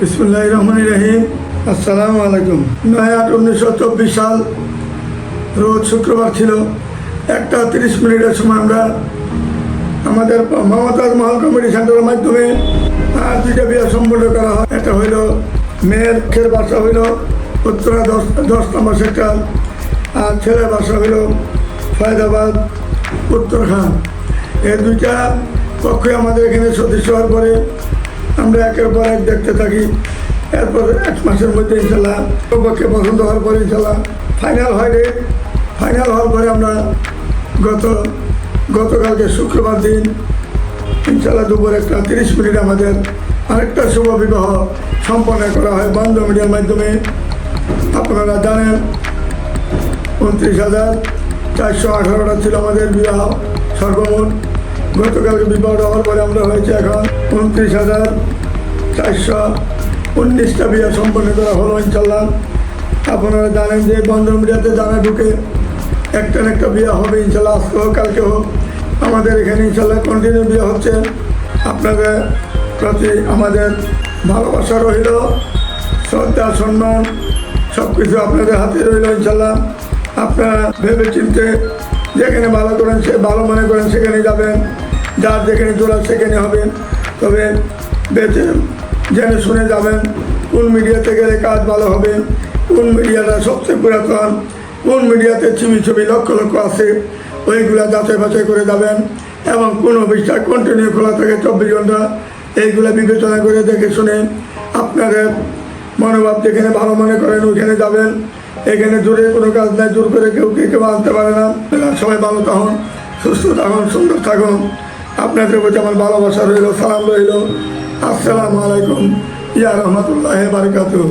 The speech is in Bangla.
বিসমুল্লাহ রহমান রহিম আসসালামু আলাইকুম নয় আট উনিশশো চব্বিশ সাল রোজ শুক্রবার ছিল। একটা তিরিশ মিনিটের সময় আমরা আমাদের মমতাজ মহল কমিটি সেন্টারের মাধ্যমে আর দুইটা বিয়ে সম্পন্ন করা হয় একটা হইল মেয়ের খের বাসা হইল উত্তরা দশ দশ নম্বর সেক্টর। আর ছেলের বাসা হইল ফয়দাবাদ উত্তরখান এই দুইটা পক্ষে আমাদের এখানে সদস্য হওয়ার পরে আমরা একের পর এক দেখতে থাকি। এরপর এক মাসের মধ্যে ইনশাল্লাহ পক্ষে পছন্দ হওয়ার পরে ইনশাল্লাহ ফাইনাল হয় রে। ফাইনাল হওয়ার পরে আমরা গত, গতকালকে শুক্রবার দিন ইনশাল্লাহ দুপুর একটা তিরিশ মিনিট আমাদের আরেকটা শুভ বিবাহ সম্পন্ন করা হয় বন্ধ মিডিয়ার মাধ্যমে। আপনারা জানেন, উনত্রিশ হাজার চারশো আঠারোটা ছিল আমাদের বিবাহ সর্বমোট। গতকালকে বিপদ হওয়ার পরে আমরা হয়েছে এখন উনত্রিশ হাজার চারশো উনিশটা বিয়ে সম্পন্ন করা হলো ইনশাল্লাহ আপনারা জানেন যে বন্ধ মিডিয়াতে জানা ঢুকে একটা না একটা বিয়ে হবে ইনশাল্লাহ আজকে হোক কালকে হোক। আমাদের এখানে ইনশাল্লাহ কন্টিনিউ বিয়ে হচ্ছে। আপনাদের প্রতি আমাদের ভালোবাসা রইল, শ্রদ্ধা, সম্মান সব কিছু আপনাদের হাতে রইল ইনশাল্লাহ আপনারা ভেবে চিনতে যেখানে ভালো করেন সে ভালো মনে করেন সেখানে যাবেন। যার যেখানে জোড়া সেখানে হবে তবে বেঁচে জেনে শুনে যাবেন, কোন মিডিয়াতে গেলে কাজ ভালো হবে, কোন মিডিয়াটা সবচেয়ে পুরাতন, কোন মিডিয়াতে ছবি ছবি লক্ষ লক্ষ আছে, ওইগুলা যাচাই বাছাই করে যাবেন এবং কোন অফিসটা কন্টিনিউ খোলা থাকে চব্বিশ ঘণ্টা, এইগুলো বিবেচনা করে দেখে শুনে আপনাদের মনোভাব যেখানে ভালো মনে করেন ওইখানে যাবেন। এখানে জোরে কোনো কাজ নাই জোর করে কেউ কে কেউ আনতে পারে না। সবাই ভালো থাকুন, সুস্থ থাকুন, সুন্দর থাকুন। আপনাদের প্রতি আমার ভালোবাসা রইল সালাম রইল আসসালাম আলাইকুম ইয়া রহমতুল্লাহ বারকাতু